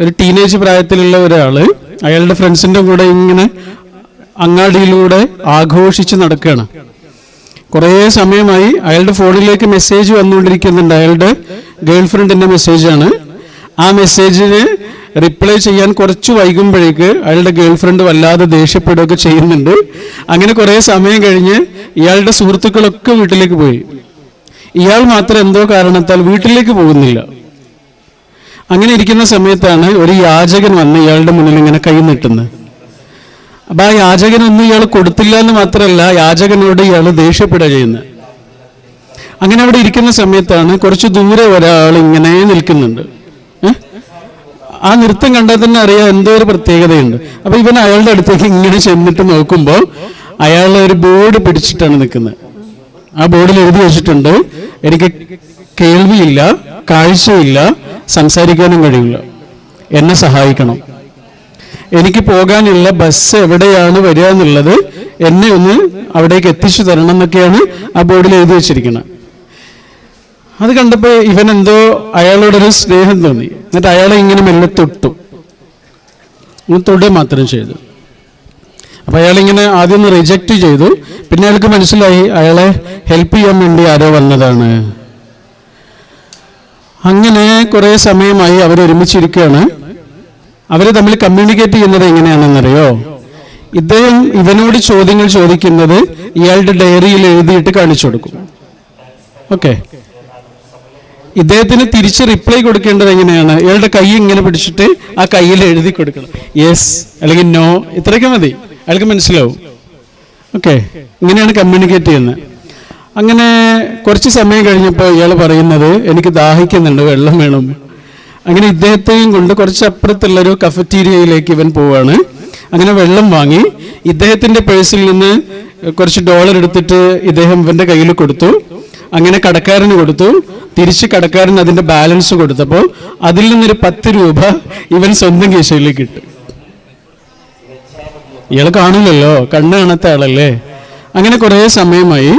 ഒരു ടീനേജ് പ്രായത്തിലുള്ള ഒരാൾ അയാളുടെ ഫ്രണ്ട്സിന്റെ കൂടെ ഇങ്ങനെ അങ്ങാടിയിലൂടെ ആഘോഷിച്ച് നടക്കുകയാണ്. കുറേ സമയമായി അയാളുടെ ഫോണിലേക്ക് മെസ്സേജ് വന്നുകൊണ്ടിരിക്കുന്നുണ്ട്. അയാളുടെ ഗേൾ ഫ്രണ്ടിന്റെ മെസ്സേജാണ് ആ മെസ്സേജിന് റിപ്ലൈ ചെയ്യാൻ കുറച്ച് വൈകുമ്പോഴേക്ക് അയാളുടെ ഗേൾ ഫ്രണ്ട് വല്ലാതെ ദേഷ്യപ്പെടുകയൊക്കെ ചെയ്യുന്നുണ്ട്. അങ്ങനെ കുറേ സമയം കഴിഞ്ഞ് ഇയാളുടെ സുഹൃത്തുക്കളൊക്കെ വീട്ടിലേക്ക് പോയി. ഇയാൾ മാത്രം എന്തോ കാരണത്താൽ വീട്ടിലേക്ക് പോകുന്നില്ല. അങ്ങനെ ഇരിക്കുന്ന സമയത്താണ് ഒരു യാചകൻ വന്ന് ഇയാളുടെ മുന്നിൽ ഇങ്ങനെ കൈ നീട്ടുന്നത്. അപ്പൊ ആ യാചകൻ ഒന്നും ഇയാൾ കൊടുത്തില്ല എന്ന് മാത്രമല്ല യാചകനോട് ഇയാൾ ദേഷ്യപ്പെടുക ചെയ്യുന്നത്. അങ്ങനെ അവിടെ ഇരിക്കുന്ന സമയത്താണ് കുറച്ച് ദൂരെ ഒരാൾ ഇങ്ങനെ നിൽക്കുന്നുണ്ട്. ആ നൃത്തം കണ്ടാൽ തന്നെ അറിയാം എന്തോ ഒരു പ്രത്യേകതയുണ്ട്. അപ്പൊ ഇവൻ അയാളുടെ അടുത്തേക്ക് ഇങ്ങനെ ചെന്നിട്ട് നോക്കുമ്പോൾ അയാൾ ഒരു ബോർഡ് പിടിച്ചിട്ടാണ് നിൽക്കുന്നത്. ആ ബോർഡിൽ എഴുതി വെച്ചിട്ടുണ്ട് എനിക്ക് കേൾവിയില്ല കാഴ്ചയില്ല സംസാരിക്കാനും കഴിയില്ല. എന്നെ സഹായിക്കണം. എനിക്ക് പോകാനുള്ള ബസ് എവിടെയാണ് വരിക എന്നുള്ളത് എന്നെ ഒന്ന് അവിടേക്ക് എത്തിച്ചു തരണം എന്നൊക്കെയാണ് ആ ബോർഡിൽ എഴുതി വെച്ചിരിക്കുന്നത് അത് കണ്ടപ്പോൾ ഇവൻ എന്തോ അയാളോടൊരു സ്നേഹം തോന്നി. എന്നിട്ട് അയാളെ ഇങ്ങനെ മെല്ലെ തൊട്ടു. തൊടുക മാത്രം ചെയ്തു. അപ്പൊ അയാളിങ്ങനെ ആദ്യം ഒന്ന് റിജക്റ്റ് ചെയ്തു. പിന്നെ അയാൾക്ക് മനസ്സിലായി അയാളെ ഹെൽപ്പ് ചെയ്യാൻ വേണ്ടി ആരോ വന്നതാണ്. അങ്ങനെ കുറെ സമയമായി അവർ ഒരുമിച്ചിരിക്കുകയാണ്. അവർ തമ്മിൽ കമ്മ്യൂണിക്കേറ്റ് ചെയ്യുന്നത് എങ്ങനെയാണെന്നറിയോ? ഇദ്ദേഹം ഇവനോട് ചോദ്യങ്ങൾ ചോദിക്കുന്നത് ഇയാളുടെ ഡയറിയിൽ എഴുതിയിട്ട് കാണിച്ചു കൊടുക്കും. ഓക്കെ. ഇദ്ദേഹത്തിന് തിരിച്ച് റിപ്ലൈ കൊടുക്കേണ്ടത് എങ്ങനെയാണ്? ഇയാളുടെ കൈ ഇങ്ങനെ പിടിച്ചിട്ട് ആ കയ്യിൽ എഴുതി കൊടുക്കണം. യെസ് അല്ലെങ്കിൽ നോ ഇത്രയൊക്കെ മതി. അയാൾക്ക് മനസ്സിലാവും. ഓക്കെ. ഇങ്ങനെയാണ് കമ്മ്യൂണിക്കേറ്റ് ചെയ്യുന്നത്. അങ്ങനെ കുറച്ച് സമയം കഴിഞ്ഞപ്പോൾ ഇയാൾ പറയുന്നത് എനിക്ക് ദാഹിക്കുന്നുണ്ട് വെള്ളം വേണം. അങ്ങനെ ഇദ്ദേഹത്തെയും കൊണ്ട് കുറച്ച് അപ്പുറത്തുള്ളൊരു കഫറ്റീരിയയിലേക്ക് ഇവൻ പോവാണ്. അങ്ങനെ വെള്ളം വാങ്ങി. ഇദ്ദേഹത്തിന്റെ പേഴ്സിൽ നിന്ന് കുറച്ച് ഡോളർ എടുത്തിട്ട് ഇദ്ദേഹം ഇവന്റെ കയ്യിൽ കൊടുത്തു. അങ്ങനെ കടക്കാരന് കൊടുത്തു. തിരിച്ച് കടക്കാരൻ അതിന്റെ ബാലൻസ് കൊടുത്തപ്പോൾ അതിൽ നിന്നൊരു പത്ത് രൂപ ഇവൻ സ്വന്തം കീശയിലേക്ക് ഇട്ടു. ഇയാൾ കാണില്ലല്ലോ കണ്ണ് കാണാത്ത ആളല്ലേ. അങ്ങനെ കുറേ സമയമായി.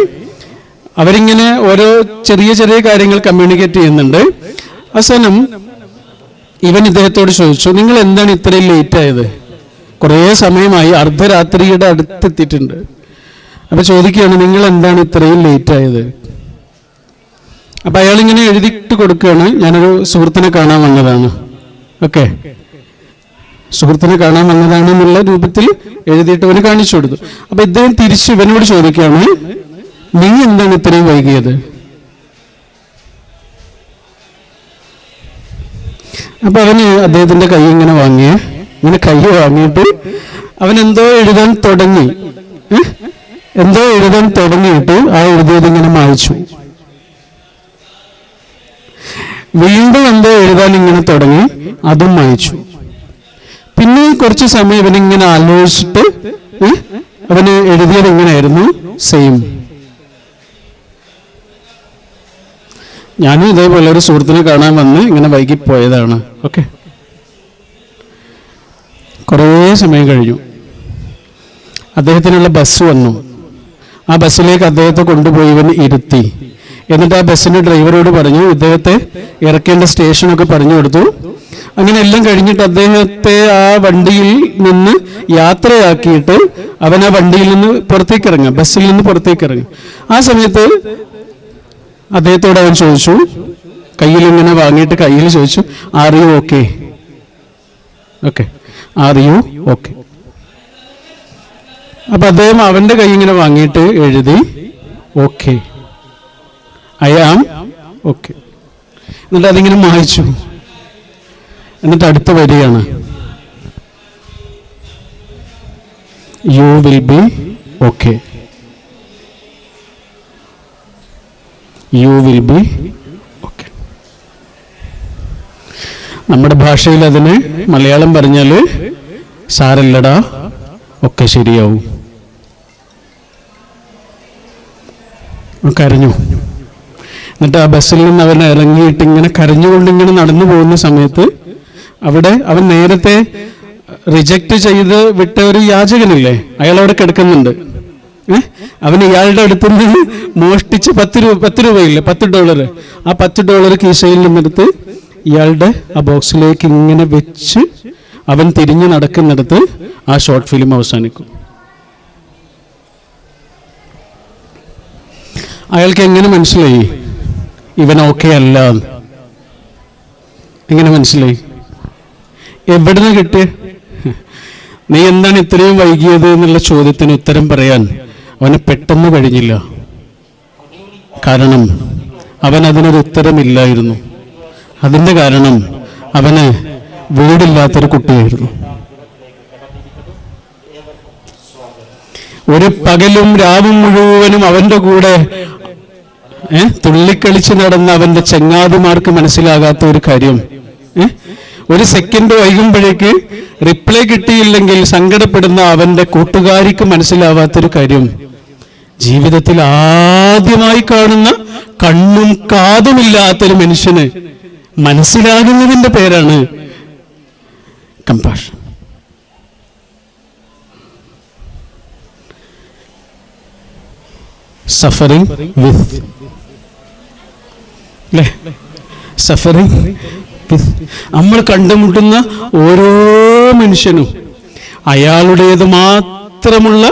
അവരിങ്ങനെ ഓരോ ചെറിയ ചെറിയ കാര്യങ്ങൾ കമ്മ്യൂണിക്കേറ്റ് ചെയ്യുന്നുണ്ട്. അവസാനം ഇവൻ ഇദ്ദേഹത്തോട് ചോദിച്ചു നിങ്ങൾ എന്താണ് ഇത്രയും ലേറ്റ് ആയത്? കുറേ സമയമായി അർദ്ധരാത്രിയുടെ അടുത്തെത്തിയിട്ടുണ്ട് അപ്പൊ ചോദിക്കുകയാണ് നിങ്ങൾ എന്താണ് ഇത്രയും ലേറ്റ് ആയത്? അപ്പൊ അയാൾ ഇങ്ങനെ എഴുതിയിട്ട് കൊടുക്കുകയാണ് ഞാനൊരു സുഹൃത്തിനെ കാണാൻ വന്നതാണ്. ഓക്കെ. സുഹൃത്തിനെ കാണാൻ വന്നതാണ് എന്നുള്ള രൂപത്തിൽ എഴുതിയിട്ട് അവന് കാണിച്ചു കൊടുത്തു. അപ്പൊ ഇദ്ദേഹം തിരിച്ച് ഇവനോട് ചോദിക്കുകയാണ് നീ എന്താണ് ഇത്രയും വൈകിയത്? അപ്പൊ അവന് അദ്ദേഹത്തിന്റെ കൈ ഇങ്ങനെ വാങ്ങിയ. ഇങ്ങനെ കൈ വാങ്ങിയിട്ട് അവൻ എന്തോ എഴുതാൻ തുടങ്ങി. എന്തോ എഴുതാൻ തുടങ്ങിയിട്ട് ആ എഴുതിയത് ഇങ്ങനെ മായിച്ചു. വീണ്ടും എന്തോ എഴുതാൻ ഇങ്ങനെ തുടങ്ങി അതും മായിച്ചു. പിന്നെ കുറച്ച് സമയം ഇവനിങ്ങനെ ആലോചിച്ചിട്ട്? അവന് എഴുതിയത് എങ്ങനെയായിരുന്നു സെയിം ഞാനും ഇതേപോലെ ഒരു സുഹൃത്തിനെ കാണാൻ വന്ന് ഇങ്ങനെ വൈകി പോയതാണ്. ഓക്കെ കുറേ സമയം കഴിഞ്ഞു. അദ്ദേഹത്തിനുള്ള ബസ് വന്നു. ആ ബസ്സിലേക്ക് അദ്ദേഹത്തെ കൊണ്ടുപോയി ഇവൻ ഇരുത്തി. എന്നിട്ട് ആ ബസ്സിന്റെ ഡ്രൈവറോട് പറഞ്ഞു ഇദ്ദേഹത്തെ ഇറക്കേണ്ട സ്റ്റേഷനൊക്കെ പറഞ്ഞു കൊടുത്തു. അങ്ങനെ എല്ലാം കഴിഞ്ഞിട്ട് അദ്ദേഹത്തെ ആ വണ്ടിയിൽ നിന്ന് യാത്രയാക്കിയിട്ട് അവൻ ആ വണ്ടിയിൽ നിന്ന് പുറത്തേക്ക് ഇറങ്ങുക ബസ്സിൽ നിന്ന് പുറത്തേക്ക് ഇറങ്ങുക. ആ സമയത്ത് അദ്ദേഹത്തോട് അവൻ ചോദിച്ചു കയ്യിൽ ഇങ്ങനെ വാങ്ങിയിട്ട് കയ്യിൽ ചോദിച്ചു are you okay okay are you okay അപ്പൊ അദ്ദേഹം അവന്റെ കൈ ഇങ്ങനെ വാങ്ങിയിട്ട് എഴുതി ഓക്കെ ഐ ആം ഓക്കെ എന്നിട്ട് അതിങ്ങനെ മായിച്ചു. എന്നിട്ട് അടുത്ത വരികയാണ് you will be okay you will be okay നമ്മുടെ ഭാഷയിൽ അതിന് മലയാളം പറഞ്ഞാൽ സാരല്ലടാ ഒക്കെ ശരിയാവും. കരഞ്ഞു. എന്നിട്ട് ആ ബസ്സിൽ നിന്ന് അവൻ ഇറങ്ങിയിട്ട് ഇങ്ങനെ കരഞ്ഞുകൊണ്ട് ഇങ്ങനെ നടന്നു പോകുന്ന സമയത്ത് അവിടെ അവൻ നേരത്തെ റിജക്റ്റ് ചെയ്ത് വിട്ട ഒരു യാചകനില്ലേ? അയാൾ അവിടെ കിടക്കുന്നുണ്ട്? അവൻ ഇയാളുടെ അടുത്ത് നിന്ന് മോഷ്ടിച്ച് പത്ത് രൂപ പത്ത് രൂപയില്ലേ? പത്ത് ഡോളർ ആ പത്ത് ഡോളർ കീശയിൽ നിന്നെടുത്ത് ഇയാളുടെ ആ ബോക്സിലേക്ക് ഇങ്ങനെ വെച്ച് അവൻ തിരിഞ്ഞു നടക്കുന്നിടത്ത് ആ ഷോർട്ട് ഫിലിം അവസാനിക്കും. അയാൾക്ക് എങ്ങനെ മനസ്സിലായി? ഇവൻ ഓക്കെ അല്ല. എങ്ങനെ മനസ്സിലായി? എവിടുന്ന് കിട്ടിയ? നീ എന്താണ് ഇത്രയും വൈകിയത് എന്നുള്ള ചോദ്യത്തിന് ഉത്തരം പറയാൻ അവന് പെട്ടെന്ന് കഴിഞ്ഞില്ല. കാരണം അവൻ അതിനൊരു ഉത്തരമില്ലായിരുന്നു. അതിന്റെ കാരണം അവന് വീടില്ലാത്തൊരു കുട്ടിയായിരുന്നു. ഒരു പകലും രാവും മുഴുവനും അവന്റെ കൂടെ ഏ തുള്ളിക്കളിച്ച് നടന്ന അവന്റെ ചങ്ങാതിമാർക്ക് മനസ്സിലാകാത്ത ഒരു കാര്യം. ഏ ഒരു സെക്കൻഡ് വൈകുമ്പോഴേക്ക് റിപ്ലൈ കിട്ടിയില്ലെങ്കിൽ സങ്കടപ്പെടുന്ന അവന്റെ കൂട്ടുകാരിക്ക് മനസ്സിലാവാത്തൊരു കാര്യം. ജീവിതത്തിൽ ആദ്യമായി കാണുന്ന കണ്ണും കാതുമില്ലാത്തൊരു മനുഷ്യന് മനസ്സിലാകുന്നതിന്റെ പേരാണ് കമ്പാഷൻ. സഫറിങ് വിത്ത് അല്ലേ സഫറിങ് വിത്ത് നമ്മൾ കണ്ടുമുട്ടുന്ന ഓരോ മനുഷ്യനും അയാളുടേത് മാത്രമുള്ള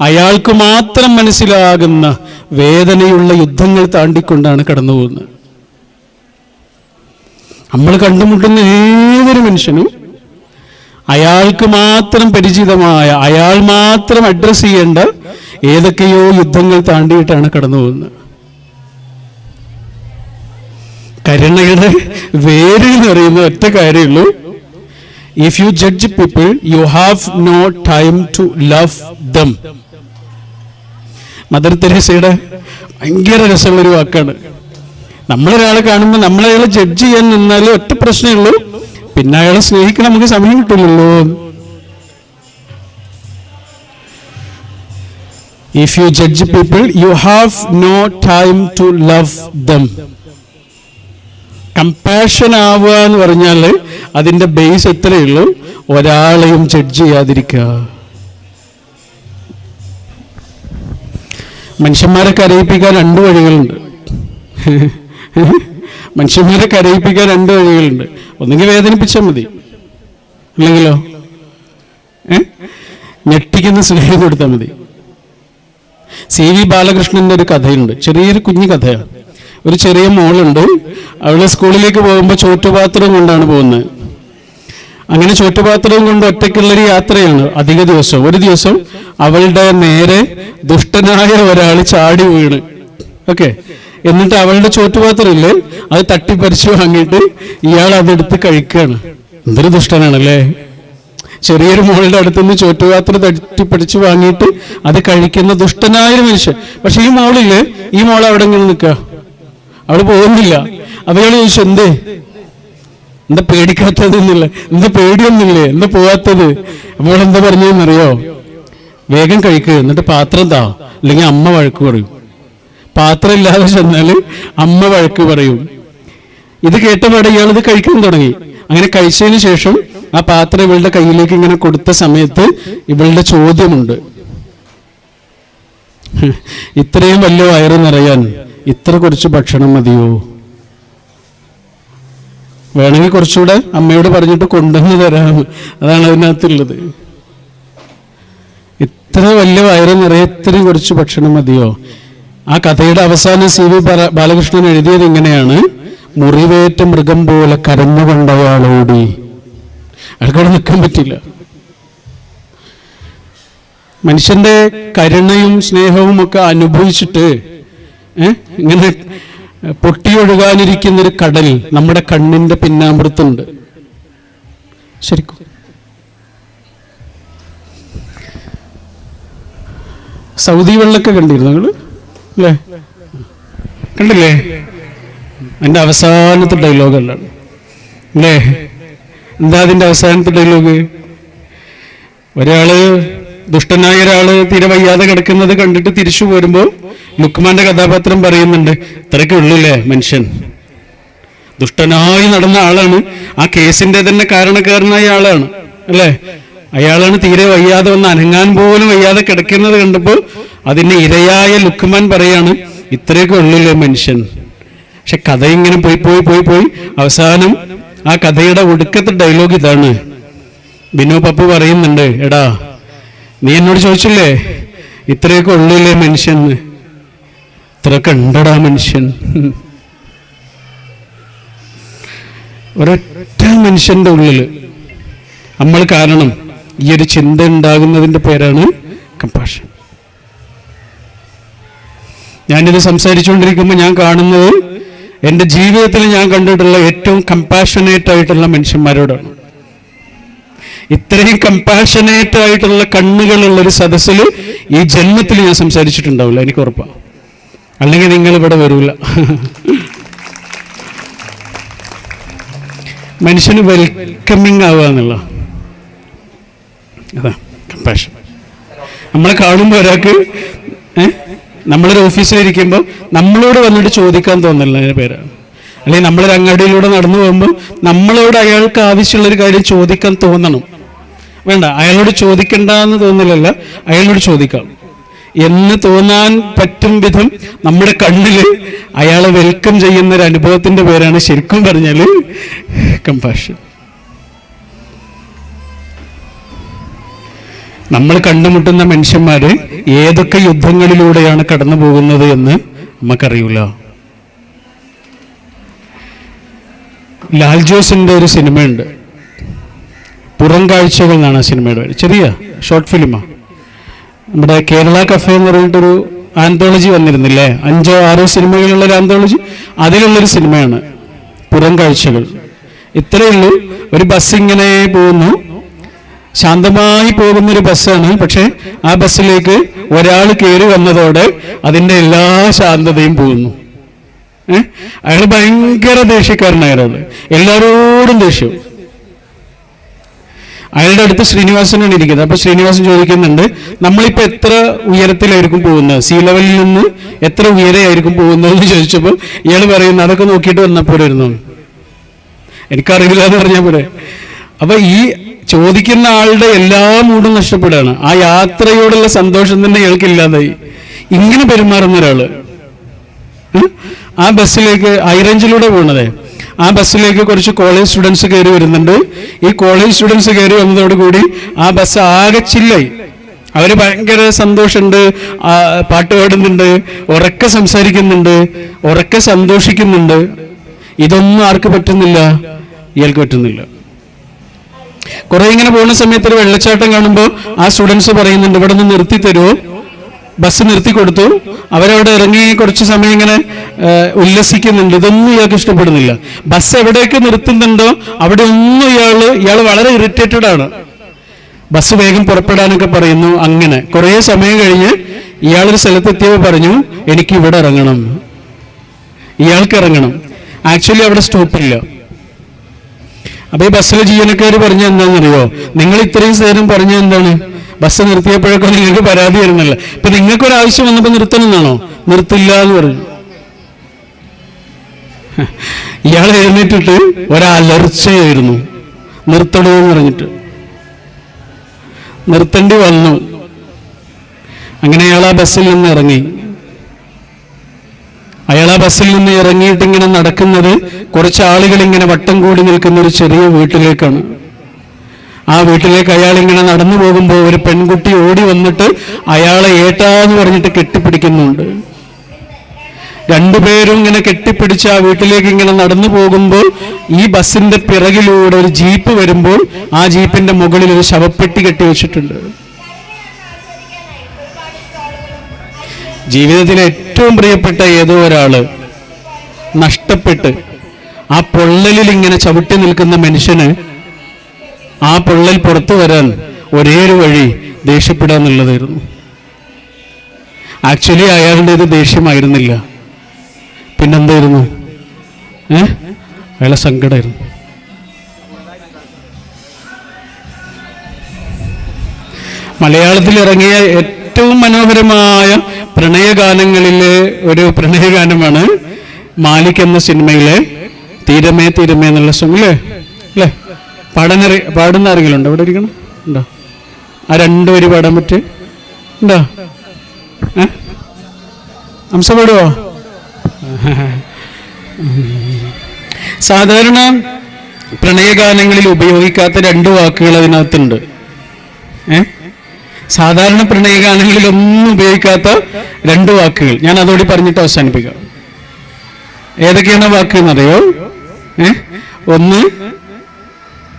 അയാൾക്ക് മാത്രം മനസ്സിലാകുന്ന വേദനയുള്ള യുദ്ധങ്ങൾ താണ്ടിക്കൊണ്ടാണ് കടന്നു പോകുന്നത്. നമ്മൾ കണ്ടുമുട്ടുന്ന ഏതൊരു മനുഷ്യനും അയാൾക്ക് മാത്രം പരിചിതമായ അയാൾ മാത്രം അഡ്രസ് ചെയ്യേണ്ട ഏതൊക്കെയോ യുദ്ധങ്ങൾ താണ്ടിയിട്ടാണ് കടന്നു പോകുന്നത്. കരുണയുടെ വേര് എന്ന് പറയുന്ന ഒറ്റ കാര്യമുള്ളൂ. If you judge people you have no time to love them mother തെരേസയുടെ ഭയങ്കര രസമുള്ള ഒരു വാക്കാണ്. നമ്മളൊരാളെ കാണുമ്പോൾ നമ്മളയാളെ ജഡ്ജ് ചെയ്യാൻ നിന്നാലും ഒറ്റ പ്രശ്നമേ ഉള്ളൂ പിന്നെ അയാളെ സ്നേഹിക്കാൻ നമുക്ക് സമയം കിട്ടില്ലല്ലോ. If you judge people you have no time to love them compassion ആവുക എന്ന് പറഞ്ഞാൽ അതിന്റെ ബേസ് എത്രയേ ഉള്ളൂ? ഒരാളെയും ജഡ്ജ് ചെയ്യാതിരിക്കുക. മനുഷ്യന്മാരെ കരയിപ്പിക്കാൻ രണ്ട് വഴികളുണ്ട്. മനുഷ്യന്മാരെ കരയിപ്പിക്കാൻ രണ്ട് വഴികളുണ്ട്. ഒന്നെങ്കിൽ വേദനിപ്പിച്ചാൽ മതി. അല്ലെങ്കിലോ? ഞെട്ടിക്കുന്ന സ്നേഹം കൊടുത്താൽ മതി. സി വി ബാലകൃഷ്ണന്റെ ഒരു കഥയുണ്ട്. ചെറിയൊരു കുഞ്ഞു കഥയാണ്. ഒരു ചെറിയ മോളുണ്ട്. അവൾ സ്കൂളിലേക്ക് പോകുമ്പോൾ ചോറ്റുപാത്രം കൊണ്ടാണ് പോകുന്നത്. അങ്ങനെ ചുറ്റുപാത്രവും കൊണ്ട് ഒറ്റയ്ക്കുള്ളൊരു യാത്രയാണ്. അധിക ദിവസം. ഒരു ദിവസം അവളുടെ നേരെ ദുഷ്ടനായ ഒരാൾ ചാടി വീണ്. ഓക്കെ? എന്നിട്ട് അവളുടെ ചോറ്റുപാത്രമില്ലേ അത് തട്ടിപ്പറിച്ചു വാങ്ങിയിട്ട് ഇയാൾ അതെടുത്ത് കഴിക്കുകയാണ്. എന്തൊരു ദുഷ്ടനാണല്ലേ? ചെറിയൊരു മോളുടെ അടുത്ത് നിന്ന് ചോറ്റുപാത്രം തട്ടിപ്പിടിച്ച് വാങ്ങിയിട്ട് അത് കഴിക്കുന്ന ദുഷ്ടനായ മനുഷ്യൻ. പക്ഷെ ഈ മോളില്ലേ? ഈ മോൾ അവിടെ ഇങ്ങനെ നിൽക്കുക. അവൾ പോകുന്നില്ല. ഇയാൾ ചോദിച്ചു എന്തേ? എന്താ പേടിക്കാത്തത് എന്നില്ല എന്താ പേടിയൊന്നുമില്ലേ? എന്താ പോവാത്തത്? അപ്പോൾ എന്താ പറഞ്ഞതെന്നറിയോ? വേഗം കഴിക്കുക എന്നിട്ട് പാത്രം താ. അല്ലെങ്കിൽ അമ്മ വഴക്ക് പറയും. പാത്രം ഇല്ലാതെ ചെന്നാൽ അമ്മ വഴക്ക് പറയും. ഇത് കേട്ടപാടെ ഇയാൾ ഇത് കഴിക്കാൻ തുടങ്ങി. അങ്ങനെ കഴിച്ചതിന് ശേഷം ആ പാത്രം ഇവളുടെ കയ്യിലേക്ക് ഇങ്ങനെ കൊടുത്ത സമയത്ത് ഇവളുടെ ചോദ്യമുണ്ട്. ഇത്രയും വലിയ വയറ് നിറയാൻ ഇത്ര കുറച്ച് ഭക്ഷണം മതിയോ? വേണമെങ്കിൽ കുറച്ചുകൂടെ അമ്മയോട് പറഞ്ഞിട്ട് കൊണ്ടുവന്ന് തരാം. അതാണ് അതിനകത്തുള്ളത്. ഇത്ര വലിയ വയറ് നിറയെ ഇത്രയും കുറച്ച് ഭക്ഷണം മതിയോ? ആ കഥയുടെ അവസാനം സി വി ബാല- ബാലകൃഷ്ണൻ എഴുതിയത് ഇങ്ങനെയാണ്. മുറിവേറ്റ മൃഗം പോലെ കരഞ്ഞുകൊണ്ടയാളോടി അയാൾക്കവിടെ നിൽക്കാൻ പറ്റില്ല. മനുഷ്യന്റെ കരുണയും സ്നേഹവും ഒക്കെ അനുഭവിച്ചിട്ട് ഇങ്ങനെ പൊട്ടിയൊഴുകാനിരിക്കുന്ന ഒരു കടൽ നമ്മുടെ കണ്ണിന്റെ പിന്നാമ്പുറത്തുണ്ട്. ശരിക്കും. സൗദി വെള്ളമൊക്കെ കണ്ടിരുന്നു നിങ്ങൾ? അല്ലേ? കണ്ടില്ലേ? എന്റെ അവസാനത്തെ ഡയലോഗ് അല്ല അല്ലേ? എന്താ അതിന്റെ അവസാനത്തെ ഡയലോഗ്? ഒരാൾ ദുഷ്ടനായ ഒരാൾ തീരെ വയ്യാതെ കിടക്കുന്നത് കണ്ടിട്ട് തിരിച്ചു പോരുമ്പോ ലുക്മാന്റെ കഥാപാത്രം പറയുന്നുണ്ട് ഇത്രയൊക്കെ ഉള്ളൂല്ലേ മനുഷ്യൻ? ദുഷ്ടനായി നടന്ന ആളാണ്. ആ കേസിന്റെ തന്നെ കാരണക്കാരനായ ആളാണ് അല്ലേ? അയാളാണ് തീരെ വയ്യാതെ വന്ന് അനങ്ങാൻ പോലും വയ്യാതെ കിടക്കുന്നത് കണ്ടപ്പോൾ അതിന് ഇരയായ ലുക്മാൻ പറയാണ് ഇത്രയൊക്കെ ഉള്ളില്ലേ മനുഷ്യൻ? പക്ഷെ കഥ ഇങ്ങനെ പോയി പോയി പോയി പോയി അവസാനം ആ കഥയുടെ ഒടുക്കത്തെ ഡയലോഗ് ഇതാണ്. ബിനു പപ്പു പറയുന്നുണ്ട് എടാ നീ എന്നോട് ചോദിച്ചില്ലേ? ഇത്രയൊക്കെ ഉള്ളില്ലേ മനുഷ്യൻ. ഇത്രയൊക്കെ ഉണ്ടടാ മനുഷ്യൻ. ഒരൊറ്റ മനുഷ്യന്റെ ഉള്ളിൽ നമ്മൾ കാരണം ഈ ഒരു ചിന്ത ഉണ്ടാകുന്നതിന്റെ പേരാണ് കമ്പാഷൻ ഞാനിത് സംസാരിച്ചുകൊണ്ടിരിക്കുമ്പോൾ ഞാൻ കാണുന്നത് എന്റെ ജീവിതത്തിൽ ഞാൻ കണ്ടിട്ടുള്ള ഏറ്റവും കമ്പാഷനേറ്റ് ആയിട്ടുള്ള മനുഷ്യന്മാരോടാണ്. ഇത്രയും കമ്പാഷനേറ്റ് ആയിട്ടുള്ള കണ്ണുകളുള്ള ഒരു സദസ്സിൽ ഈ ജന്മത്തിൽ ഞാൻ സംസാരിച്ചിട്ടുണ്ടാവില്ല എനിക്ക് ഉറപ്പാണ് അല്ലെങ്കിൽ നിങ്ങൾ ഇവിടെ വരൂല. മനുഷ്യന് വെൽക്കമിങ് ആവുക എന്നുള്ള അതാ കമ്പാഷൻ നമ്മളെ കാണുമ്പോൾ ഒരാൾക്ക് നമ്മളൊരു ഓഫീസിലിരിക്കുമ്പോൾ നമ്മളോട് വന്നിട്ട് ചോദിക്കാൻ തോന്നില്ല അതിന്റെ പേരാണ് അല്ലെങ്കിൽ നമ്മളൊരു അങ്ങാടിയിലൂടെ നടന്നു പോകുമ്പോൾ നമ്മളോട് അയാൾക്ക് ആവശ്യമുള്ളൊരു കാര്യം ചോദിക്കാൻ തോന്നണം. വേണ്ട അയാളോട് ചോദിക്കണ്ട എന്ന് തോന്നില്ലല്ല. അയാളോട് ചോദിക്കാം. എന്ന് തോന്നാൻ പറ്റും വിധം നമ്മുടെ കണ്ണിൽ അയാളെ വെൽക്കം ചെയ്യുന്ന ഒരു അനുഭവത്തിന്റെ പേരാണ് ശരിക്കും പറഞ്ഞാൽ കമ്പാഷൻ നമ്മൾ കണ്ടുമുട്ടുന്ന മനുഷ്യന്മാര് ഏതൊക്കെ യുദ്ധങ്ങളിലൂടെയാണ് കടന്നു പോകുന്നത് എന്ന് നമുക്കറിയില്ല. ലാൽ ജോസിന്റെ ഒരു സിനിമയുണ്ട്. പുറം കാഴ്ചകൾ എന്നാണ് ആ സിനിമയുടെ പേര് ചെറിയ ഷോർട്ട് ഫിലിമാണ് നമ്മുടെ കേരള കഫേ എന്ന് പറഞ്ഞിട്ടൊരു ആന്തോളജി വന്നിരുന്നില്ലേ? അഞ്ചോ ആറോ സിനിമകളുള്ള ഒരു ആന്തോളജി അതിലുള്ളൊരു സിനിമയാണ് പുറം കാഴ്ചകൾ. ഇത്രയേ ഉള്ളൂ. ഒരു ബസ് ഇങ്ങനെ പോകുന്നു. ശാന്തമായി പോകുന്ന ഒരു ബസ്സാണ് പക്ഷേ ആ ബസ്സിലേക്ക് ഒരാൾ കയറി വന്നതോടെ അതിന്റെ എല്ലാ ശാന്തതയും പോകുന്നു. ഏഹ് അയാൾ ഭയങ്കര ദേഷ്യക്കാരനായ ഒരാൾ എല്ലാവരോടും ദേഷ്യം. അയാളുടെ അടുത്ത് ശ്രീനിവാസനാണ് ഇരിക്കുന്നത്. അപ്പൊ ശ്രീനിവാസൻ ചോദിക്കുന്നുണ്ട് നമ്മളിപ്പോ എത്ര ഉയരത്തിലായിരിക്കും പോകുന്നത്? സീ ലെവലിൽ നിന്ന് എത്ര ഉയരെയായിരിക്കും പോകുന്നത് എന്ന് ചോദിച്ചപ്പോൾ ഇയാൾ പറയുന്നു അതൊക്കെ നോക്കിയിട്ട് വന്നപ്പോഴായിരുന്നു എനിക്കറിയില്ല എന്ന് പറഞ്ഞാൽ പോലെ അപ്പൊ ഈ ചോദിക്കുന്ന ആളുടെ എല്ലാ മൂടും നഷ്ടപ്പെടുകയാണ്. ആ യാത്രയോടുള്ള സന്തോഷം തന്നെ ഇയാൾക്ക് ഇല്ലാതായി. ഇങ്ങനെ പെരുമാറുന്ന ഒരാൾ ആ ബസ്സിലേക്ക് ഹൈറേഞ്ചിലൂടെ പോണതേ. ആ ബസ്സിലേക്ക് കുറച്ച് കോളേജ് സ്റ്റുഡൻസ് കയറി വരുന്നുണ്ട്. ഈ കോളേജ് സ്റ്റുഡൻസ് കയറി വന്നതോടുകൂടി ആ ബസ് ആകെ ചില്ലായി അവർ ഭയങ്കര സന്തോഷമുണ്ട്. പാട്ട് പാടുന്നുണ്ട്. ഉറക്കെ സംസാരിക്കുന്നുണ്ട്. ഉറക്കെ സന്തോഷിക്കുന്നുണ്ട്. ഇതൊന്നും ആർക്ക് പറ്റുന്നില്ല. ഇയാൾക്ക് പറ്റുന്നില്ല. കുറെ ഇങ്ങനെ പോകുന്ന സമയത്ത് ഒരു വെള്ളച്ചാട്ടം കാണുമ്പോൾ ആ സ്റ്റുഡൻസ് പറയുന്നുണ്ട് ഇവിടെ നിന്ന് നിർത്തി തരുമോ ബസ് നിർത്തി കൊടുത്തു. അവരവിടെ ഇറങ്ങി കുറച്ച് സമയം ഇങ്ങനെ ഉല്ലസിക്കുന്നുണ്ട്. ഇതൊന്നും ഇയാൾക്ക് ഇഷ്ടപ്പെടുന്നില്ല. ബസ് എവിടെയൊക്കെ നിർത്തുന്നുണ്ടോ അവിടെ ഒന്നും ഇയാൾ ഇയാൾ വളരെ ഇറിറ്റേറ്റഡ് ആണ്. ബസ് വേഗം പുറപ്പെടാനൊക്കെ പറയുന്നു. അങ്ങനെ കുറേ സമയം കഴിഞ്ഞ് ഇയാളൊരു സ്ഥലത്തെത്തിയപ്പോൾ പറഞ്ഞു എനിക്ക് ഇവിടെ ഇറങ്ങണം. ഇയാൾക്ക് ഇറങ്ങണം. ആക്ച്വലി അവിടെ സ്റ്റോപ്പില്ല അപ്പൊ ഈ ബസ്സിലെ ജീവനക്കാർ പറഞ്ഞ എന്താണെന്നറിയോ? നിങ്ങൾ ഇത്രയും നേരം പറഞ്ഞ എന്താണ്? ബസ് നിർത്തിയപ്പോഴൊക്കെ നിങ്ങൾക്ക് പരാതി വരുന്നില്ല. ഇപ്പൊ നിങ്ങൾക്ക് ഒരു ആവശ്യം വന്നപ്പോ നിർത്തണമെന്നാണോ? നിർത്തില്ല എന്ന് പറഞ്ഞു. ഇയാൾ എഴുന്നേറ്റിട്ട് ഒരലർച്ചയായിരുന്നു. നിർത്തണോ എന്ന് പറഞ്ഞിട്ട്. നിർത്തേണ്ടി വന്നു. അങ്ങനെ അയാൾ ആ ബസ്സിൽ നിന്ന് ഇറങ്ങി. അയാൾ ആ ബസ്സിൽ നിന്ന് ഇറങ്ങിയിട്ട് ഇങ്ങനെ നടക്കുന്നത് കുറച്ച് ആളുകൾ ഇങ്ങനെ വട്ടം കൂടി നിൽക്കുന്ന ഒരു ചെറിയ വീട്ടിലേക്കാണ്. ആ വീട്ടിലേക്ക് അയാൾ ഇങ്ങനെ നടന്നു പോകുമ്പോൾ ഒരു പെൺകുട്ടി ഓടി വന്നിട്ട് അയാളെ ഏട്ടാന്ന് പറഞ്ഞിട്ട് കെട്ടിപ്പിടിക്കുന്നുണ്ട്. രണ്ടുപേരും ഇങ്ങനെ കെട്ടിപ്പിടിച്ച് ആ വീട്ടിലേക്ക് ഇങ്ങനെ നടന്നു പോകുമ്പോൾ ഈ ബസ്സിന്റെ പിറകിലൂടെ ഒരു ജീപ്പ് വരുമ്പോൾ ആ ജീപ്പിന്റെ മുകളിൽ ഒരു ശവപ്പെട്ടി കെട്ടി വെച്ചിട്ടുണ്ട്. ജീവിതത്തിലെ ഏറ്റവും പ്രിയപ്പെട്ട ഏതോ ഒരാൾ നഷ്ടപ്പെട്ട് ആ പൊള്ളലിൽ ഇങ്ങനെ ചവിട്ടി നിൽക്കുന്ന മനുഷ്യന് ആ പൊള്ളൽ പുറത്തു വരാൻ ഒരേ ഒരു വഴി ദേഷ്യപ്പെടുക എന്നുള്ളതായിരുന്നു. ആക്ച്വലി അയാളുടേത് ദേഷ്യമായിരുന്നില്ല. പിന്നെന്തായിരുന്നു? ഏ? അയാളെ സങ്കടമായിരുന്നു മലയാളത്തിൽ ഇറങ്ങിയ ഏറ്റവും മനോഹരമായ പ്രണയഗാനങ്ങളിലെ ഒരു പ്രണയഗാനമാണ് മാലിക് എന്ന സിനിമയിലെ തീരമേ തീരമേ എന്നുള്ള സോങ് അല്ലേ അല്ലേ പാടുന്ന ആരെങ്കിലും ഉണ്ടോ ഇവിടെ ഇരിക്കണം. ഉണ്ടോ? ആ രണ്ടു വരി പാടാൻ പറ്റേ ഉണ്ടോ? അംശ പാടുവോ? സാധാരണ പ്രണയഗാനങ്ങളിൽ ഉപയോഗിക്കാത്ത രണ്ട് വാക്കുകൾ അതിനകത്തുണ്ട്. ഏ? സാധാരണ പ്രണയഗാനങ്ങളിൽ ഒന്നും ഉപയോഗിക്കാത്ത രണ്ട് വാക്കുകൾ. ഞാൻ അതോടി പറഞ്ഞിട്ട് അവസാനിപ്പിക്കാം. ഏതൊക്കെയാണ് വാക്ക് എന്നറിയോ? ഏ? ഒന്ന്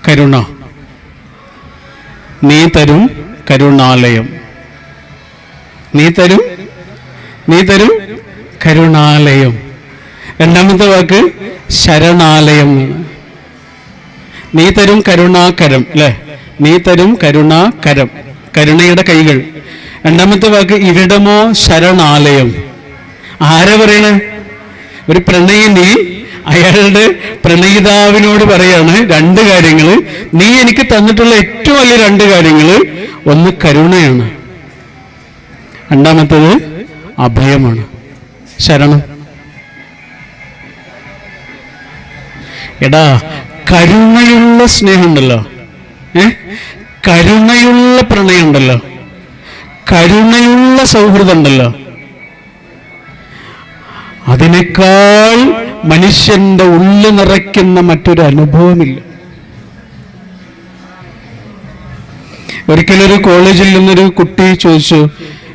കരുണ. നീ തരും കരുണാലയം. നീ തരും നീ തരും കരുണാലയം. രണ്ടാമത്തെ വാക്ക് ശരണാലയം നീ തരും കരുണാകരം അല്ലെ? നീ തരും കരുണാകരം കരുണയുടെ കൈകൾ. രണ്ടാമത്തെ വാക്ക് ഇവിടമോ ശരണാലയം. ആരാ പറയണേ? ഒരു പ്രണയിനി അയാളുടെ പ്രണയിതാവിനോട് പറയാണ് രണ്ട് കാര്യങ്ങൾ നീ എനിക്ക് തന്നിട്ടുള്ള ഏറ്റവും വലിയ രണ്ട് കാര്യങ്ങൾ ഒന്ന് കരുണയാണ്. രണ്ടാമത്തേത് അഭയമാണ്. ശരണം. എടാ കരുണയുള്ള സ്നേഹമുണ്ടല്ലോ. ഏ? കരുണയുള്ള പ്രണയമുണ്ടല്ലോ. കരുണയുള്ള സൗഹൃദം ഉണ്ടല്ലോ അതിനേക്കാൾ മനുഷ്യന്റെ ഉള്ളു നിറയ്ക്കുന്ന മറ്റൊരു അനുഭവമില്ല. ഒരിക്കലൊരു കോളേജിൽ നിന്നൊരു കുട്ടി ചോദിച്ചു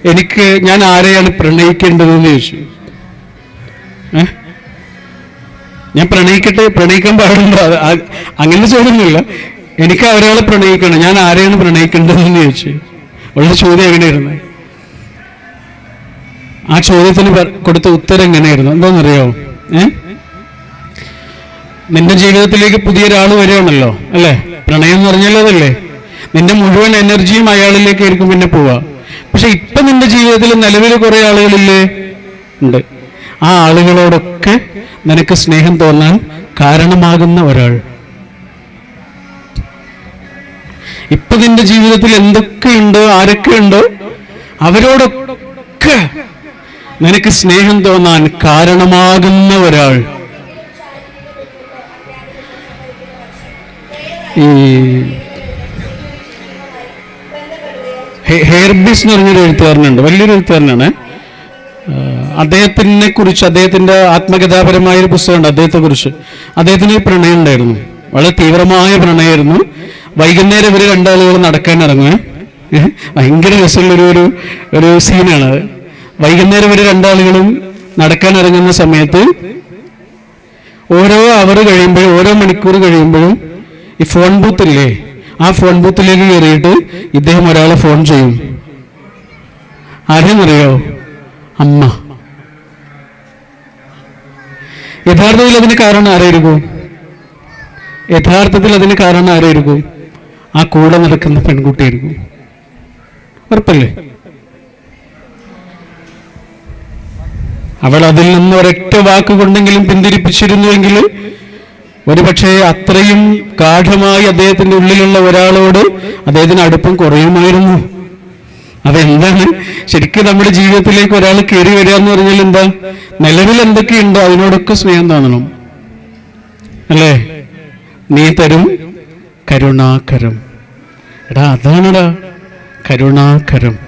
എനിക്ക് ഞാൻ ആരെയാണ് പ്രണയിക്കേണ്ടതെന്ന് ചോദിച്ചു. ഞാൻ പ്രണയിക്കട്ടെ പ്രണയിക്കാൻ പാടുണ്ടോ? അങ്ങനെ ചോദ്യമൊന്നുമില്ല. എനിക്ക് ഒരാളെ പ്രണയിക്കണം ഞാൻ ആരെയാണ് പ്രണയിക്കേണ്ടതെന്ന് ചോദിച്ചു. വളരെ ചോദ്യം എങ്ങനെയായിരുന്നു? ആ ചോദ്യത്തിന് കൊടുത്ത ഉത്തരം എങ്ങനെയായിരുന്നു? എന്താണെന്നറിയോ ഏ? നിന്റെ ജീവിതത്തിലേക്ക് പുതിയൊരാൾ വരികയാണല്ലോ അല്ലേ? പ്രണയം എന്ന് പറഞ്ഞാലോ അതല്ലേ? നിന്റെ മുഴുവൻ എനർജിയും അയാളിലേക്ക് ആയിരിക്കും പിന്നെ പോവാ പക്ഷെ ഇപ്പൊ നിന്റെ ജീവിതത്തിൽ നിലവിൽ കുറെ ആളുകളില്ലേ? ഉണ്ട്. ആ ആളുകളോടൊക്കെ നിനക്ക് സ്നേഹം തോന്നാൻ കാരണമാകുന്ന ഒരാൾ. ഇപ്പൊ നിന്റെ ജീവിതത്തിൽ എന്തൊക്കെ ഉണ്ടോ ആരൊക്കെ ഉണ്ടോ അവരോടൊക്കെ നിനക്ക് സ്നേഹം തോന്നാൻ കാരണമാകുന്ന ഒരാൾ. ഈ ഹെയർബിസ് എന്ന് പറഞ്ഞൊരു എഴുത്തുകാരനുണ്ട്. വലിയൊരു എഴുത്തുകാരനാണ്. അദ്ദേഹത്തിനെ കുറിച്ച് അദ്ദേഹത്തിന്റെ ആത്മകഥാപരമായ ഒരു പുസ്തകമുണ്ട് അദ്ദേഹത്തെ കുറിച്ച് അദ്ദേഹത്തിന് പ്രണയം ഉണ്ടായിരുന്നു. വളരെ തീവ്രമായ പ്രണയമായിരുന്നു. വൈകുന്നേരം ഇവർ രണ്ടാളുകൾ നടക്കാൻ ഇറങ്ങുക ഭയങ്കര രസമുള്ളൊരു ഒരു ഒരു സീനാണ് അത്. വൈകുന്നേരം ഇവർ രണ്ടാളുകളും നടക്കാൻ ഇറങ്ങുന്ന സമയത്ത് ഓരോ അവർ കഴിയുമ്പോഴും ഓരോ മണിക്കൂർ കഴിയുമ്പോഴും ഈ ഫോൺ ബൂത്ത് ഇല്ലേ? ആ ഫോൺ ബൂത്തിലേക്ക് കയറിയിട്ട് ഇദ്ദേഹം ഒരാളെ ഫോൺ ചെയ്യും. ആരെന്നറിയോ? അമ്മ. യഥാർത്ഥത്തിൽ അതിന് കാരണം ആരായിരിക്കും? യഥാർത്ഥത്തിൽ അതിന് കാരണം ആരായിരിക്കും? ആ കൂടെ നടക്കുന്ന പെൺകുട്ടിയായിരിക്കും. ഉറപ്പല്ലേ? അവൾ അതിൽ നിന്ന് ഒരൊറ്റ വാക്കുകൊണ്ടെങ്കിലും പിന്തിരിപ്പിച്ചിരുന്നുവെങ്കിൽ ഒരുപക്ഷെ അത്രയും ഗാഠമായി അദ്ദേഹത്തിന്റെ ഉള്ളിലുള്ള ഒരാളോട് അദ്ദേഹത്തിന് അടുപ്പം കുറയുമായിരുന്നു. അതെന്താണ്? ശരിക്കും നമ്മുടെ ജീവിതത്തിലേക്ക് ഒരാൾ കയറി വരിക എന്ന് പറഞ്ഞാൽ എന്താ? നിലവിൽ എന്തൊക്കെയുണ്ടോ അതിനോടൊക്കെ സ്നേഹം തോന്നണം. അല്ലേ? നീ തരും കരുണാകരം. എടാ അതാണടാ കരുണാകരം.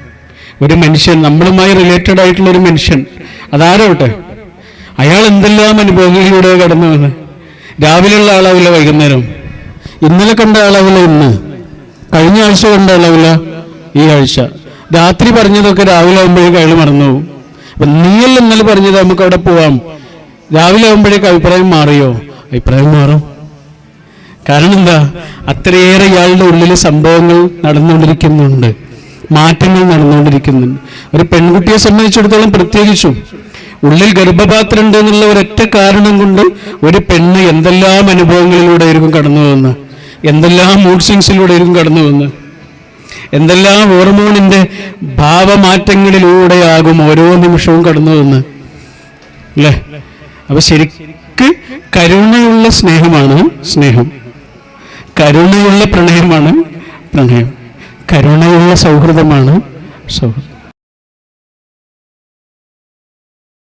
ഒരു മനുഷ്യൻ നമ്മളുമായി റിലേറ്റഡ് ആയിട്ടുള്ള ഒരു മനുഷ്യൻ അതാരോട്ടെ? അയാൾ എന്തെല്ലാം അനുഭവങ്ങളിലൂടെ കടന്നു വന്ന്? രാവിലെയുള്ള ആളാവില്ല വൈകുന്നേരം. ഇന്നലെ കണ്ട ആളാവില്ല ഇന്ന്. കഴിഞ്ഞ ആഴ്ച കണ്ട ആളാവില്ല ഈ ആഴ്ച. രാത്രി പറഞ്ഞതൊക്കെ രാവിലെ ആകുമ്പോഴേക്കും അയാൾ മറന്നു പോകും അപ്പൊ നീയല്ല ഇന്നലെ പറഞ്ഞത് നമുക്ക് അവിടെ പോവാം. രാവിലെ ആകുമ്പോഴേക്ക് അഭിപ്രായം മാറിയോ? അഭിപ്രായം മാറും. കാരണം എന്താ? അത്രയേറെ ഇയാളുടെ ഉള്ളിൽ സംഭവങ്ങൾ നടന്നുകൊണ്ടിരിക്കുന്നുണ്ട്. മാറ്റങ്ങൾ നടന്നുകൊണ്ടിരിക്കുന്നുണ്ട്. ഒരു പെൺകുട്ടിയെ സംബന്ധിച്ചിടത്തോളം പ്രത്യേകിച്ചും ഉള്ളിൽ ഗർഭപാത്രം ഉണ്ട് എന്നുള്ള ഒരൊറ്റ കാരണം കൊണ്ട് ഒരു പെണ്ണ് എന്തെല്ലാം അനുഭവങ്ങളിലൂടെ ആയിരിക്കും കടന്നു വന്ന്? എന്തെല്ലാം മൂഡ് സ്വിങ്സിലൂടെ ആയിരിക്കും കടന്നു വന്ന്? എന്തെല്ലാം ഹോർമോണിന്റെ ഭാവമാറ്റങ്ങളിലൂടെയാകും ഓരോ നിമിഷവും കടന്നു വന്ന്? അല്ലേ? അപ്പൊ ശരിക്ക് കരുണയുള്ള സ്നേഹമാണ് സ്നേഹം. കരുണയുള്ള പ്രണയമാണ് പ്രണയം. കരുണയുള്ള സൗഹൃദമാണ് സൗഹൃദം.